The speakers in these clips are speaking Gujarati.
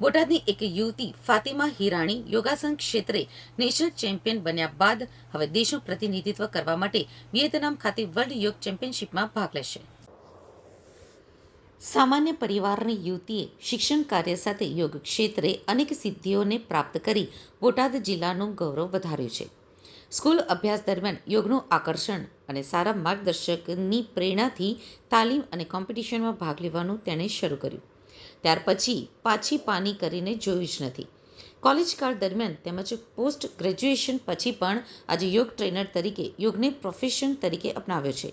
બોટાદની એક યુવતી ફાતિમા હિરાણી યોગાસન ક્ષેત્રે નેશનલ ચેમ્પિયન બન્યા બાદ હવે દેશનું પ્રતિનિધિત્વ કરવા માટે વિયેતનામ ખાતે વર્લ્ડ યોગ ચેમ્પિયનશિપમાં ભાગ લેશે. સામાન્ય પરિવારની યુવતીએ શિક્ષણ કાર્ય સાથે યોગ ક્ષેત્રે અનેક સિદ્ધિઓને પ્રાપ્ત કરી બોટાદ જિલ્લાનું ગૌરવ વધાર્યું છે. સ્કૂલ અભ્યાસ દરમિયાન યોગનું આકર્ષણ અને સારા માર્ગદર્શકની પ્રેરણાથી તાલીમ અને કોમ્પિટિશનમાં ભાગ લેવાનું તેણે શરૂ કર્યું. ત્યાર પછી પાછી પાની કરીને જોયું જ નથી. કોલેજ કાળ દરમિયાન તેમજ પોસ્ટ ગ્રેજ્યુએશન પછી પણ આજે યોગ ટ્રેનર તરીકે યોગને પ્રોફેશન તરીકે અપનાવ્યો છે.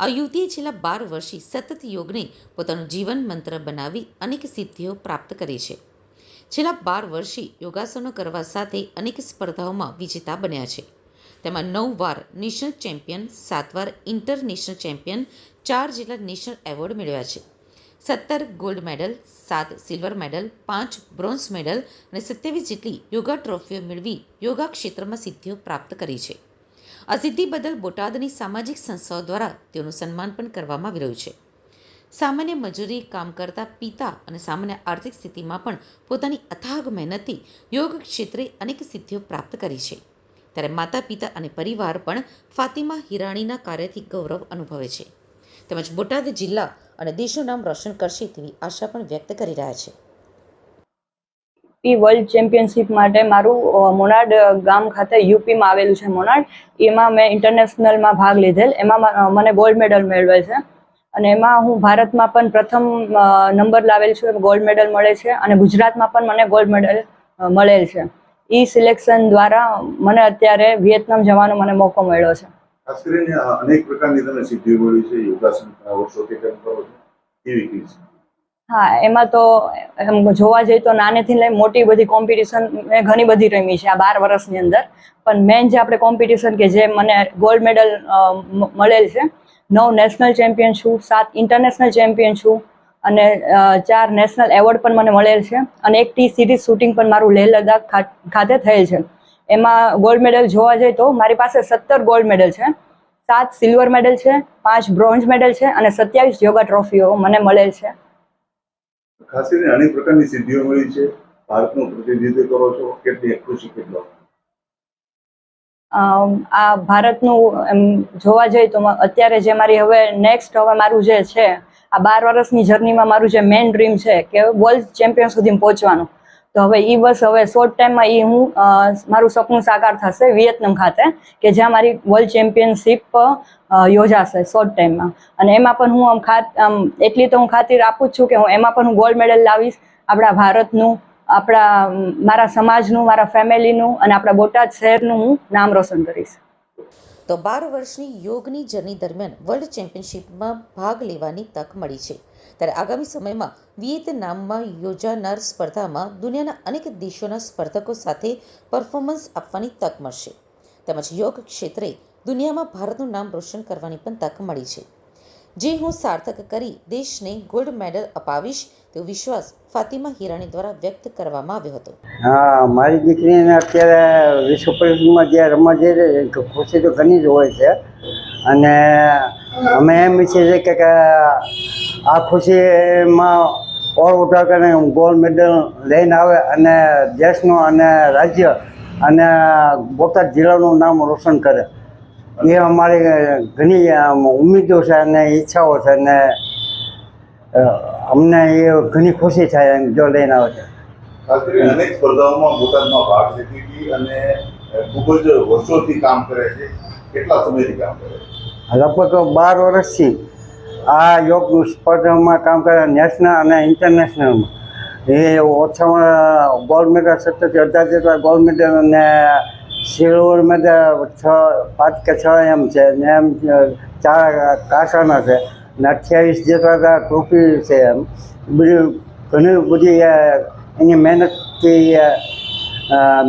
આ યુવતીએ છેલ્લા બાર વર્ષથી સતત યોગને પોતાનું જીવન મંત્ર બનાવી અનેક સિદ્ધિઓ પ્રાપ્ત કરી છે. છેલ્લા બાર વર્ષથી યોગાસનો કરવા સાથે અનેક સ્પર્ધાઓમાં વિજેતા બન્યા છે. તેમાં નવ વાર નેશનલ ચેમ્પિયન, સાત વાર ઇન્ટરનેશનલ ચેમ્પિયન, ચાર જેટલા નેશનલ એવોર્ડ મેળવ્યા છે. સત્તર ગોલ્ડ મેડલ સાત સિલ્વર મેડલ પાંચ બ્રોન્ઝ મેડલ અને સત્યાવીસ જેટલી યોગા ટ્રોફીઓ મેળવી યોગા ક્ષેત્રમાં સિદ્ધિઓ પ્રાપ્ત કરી છે. આ સિદ્ધિ બદલ બોટાદની સામાજિક સંસ્થાઓ દ્વારા તેઓનું સન્માન પણ કરવામાં આવી રહ્યું છે. સામાન્ય મજૂરી, કામ કરતા પિતા અને સામાન્ય આર્થિક સ્થિતિમાં પણ પોતાની અથાગ મહેનતથી યોગ ક્ષેત્રે અનેક સિદ્ધિઓ પ્રાપ્ત કરી છે. ત્યારે માતા પિતા અને પરિવાર પણ ફાતિમા હિરાણીના કાર્યથી ગૌરવ અનુભવે છે. તેમજ બોટાદ જિલ્લા અને દેશનું નામ રોશન કરશે તેવી આશા પણ વ્યક્ત કરી રહ્યા છે. યુપી વર્લ્ડ ચેમ્પિયનશિપ માટે મારું મોનાડ ગામ ખાતે યુપીમાં આવેલું છે મોનાડ. એમાં મેં ઇન્ટરનેશનલમાં ભાગ લીધેલ. એમાં મને ગોલ્ડ મેડલ મેળવેલ છે. અને એમાં હું ભારતમાં પણ પ્રથમ નંબર લાવેલ છું ગોલ્ડ મેડલ મળે છે. અને ગુજરાતમાં પણ મને ગોલ્ડ મેડલ મળેલ છે. ઈ સિલેક્શન દ્વારા મને અત્યારે વિયેતનામ જવાનો મને મોકો મળ્યો છે. ખાસ કરીને અનેક પ્રકારની તમે સિદ્ધિઓ મળી છે યોગાસન વર્ષોથી તમે કરો છો, કેવી કેવી છે હા, એમાં તો એમ જોવા જઈએ તો નાનેથી લઈ મોટી બધી કોમ્પિટિશન મેં ઘણી બધી રમી છે આ બાર વર્ષની અંદર. પણ મેન જે આપણે કોમ્પિટિશન કે જે મને ગોલ્ડ મેડલ મળેલ છે, નવ નેશનલ ચેમ્પિયન છું, સાત ઇન્ટરનેશનલ ચેમ્પિયન છું અને ચાર નેશનલ એવોર્ડ પણ મને મળેલ છે અને એક ટી સિરીઝ શૂટિંગ પણ મારું લેહ લદ્દાખ ખાતે થયેલ છે. એમાં ગોલ્ડ મેડલ જોવા જઈએ તો મારી પાસે સત્તર ગોલ્ડ મેડલ છે. સાત સિલ્વર મેડલ છે પાંચ બ્રોન્ઝ મેડલ છે અને સત્યાવીસ યોગા ટ્રોફીઓ મને મળેલ છે. ખાસ કરીને અનેક પ્રકારની સિદ્ધિઓ મળી છે. ભારતનું પ્રતિનિધિત્વ કરો છો કેટલી ખુશી કેટલો? આ ભારતનું એમ જોવા જઈએ તો અત્યારે જે મારી હવે નેક્સ્ટ હવે મારું જે છે આ બાર વર્ષની જર્નીમાં મારું જે મેઇન ડ્રીમ છે કે વર્લ્ડ ચેમ્પિયન સુધી પહોંચવાનું. તો હવે એ બસ હવે શોર્ટ ટાઈમમાં એ હું મારું સપનું સાકાર થશે વિયેતનામ ખાતે, કે જ્યાં મારી વર્લ્ડ ચેમ્પિયનશિપ યોજાશે શોર્ટ ટાઈમમાં અને એમાં પણ હું આમ ખાત, આમ એટલી તો હું ખાતરી આપું જ છું કે હું, એમાં પણ હું ગોલ્ડ મેડલ લાવીશ. આપણા ભારતનું, આપણા, મારા સમાજનું, મારા ફેમિલીનું અને આપણા બોટાદ શહેરનું હું નામ રોશન કરીશ. તો બાર વર્ષની યોગની જર્ની દરમિયાન વર્લ્ડ ચેમ્પિયનશિપમાં ભાગ લેવાની તક મળી છે. ત્યારે આગામી સમયમાં વિયેતનામમાં યોજાનાર સ્પર્ધામાં દુનિયાના અનેક દેશોના સ્પર્ધકો સાથે પરફોર્મન્સ આપવાની તક મળશે. તેમજ યોગ ક્ષેત્રે દુનિયામાં ભારતનું નામ રોશન કરવાની પણ તક મળી છે. જે હું સાર્થક કરી દેશને ગોલ્ડ મેડલ અપાવીશ, તેવો વિશ્વાસ ફાતિમા હિરાણી દ્વારા વ્યક્ત કરવામાં આવ્યો હતો. હા, મારી દીકરીને અત્યારે વિશ્વ પરિષદમાં જે રમવા જઈ રહી છે ખુશી તો ઘણી જ હોય છે. અને અમે એમ ઈચ્છીએ છીએ કે આ ખુશીમાં ઓર ઉઠા કરીને ગોલ્ડ મેડલ લઈને આવે અને દેશનું અને રાજ્ય અને બોટાદ જિલ્લાનું નામ રોશન કરે. એ અમારી ઘણી આમ ઉમેદો છે અને ઈચ્છાઓ છે અને અમને એ ઘણી ખુશી થાય એમ જો લઈને આવે છે. અનેક સ્પર્ધાઓમાં બોટાદમાં ભાગ લીધી હતી અને ખૂબ જ વર્ષોથી કામ કરે છે. કેટલા સમયથી કામ કરે છે? લગભગ બાર વર્ષથી આ યોગ સ્પર્ધામાં કામ કરે નેશનલ અને ઇન્ટરનેશનલમાં. એ ઓછામાં ગોલ્ડ મેડલ સત્તરથી અઢાર જેટલા ગોલ્ડ મેડલ અને મેડલ છ, પાંચ કે છ એમ છે. ને એમ ચાર કાસાના છે. ને અઠ્યાવીસ જેટલા ટ્રોફી છે એમ. બધું ઘણી બધી એની મહેનતથી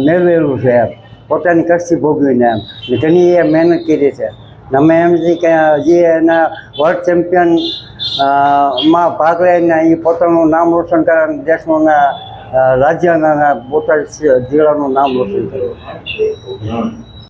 મેળવેલું છે એમ. પોતાની કષ્ટથી ભોગવીને એમ. ને ઘણી એ મહેનત કરી છે. અમે એમ છીએ કે હજી એના વર્લ્ડ ચેમ્પિયનમાં ભાગ લઈને એ પોતાનું નામ રોશન કરે અને દેશનું રાજ્યના પોતા જિલ્લાનું નામ રોશન કરે હમ.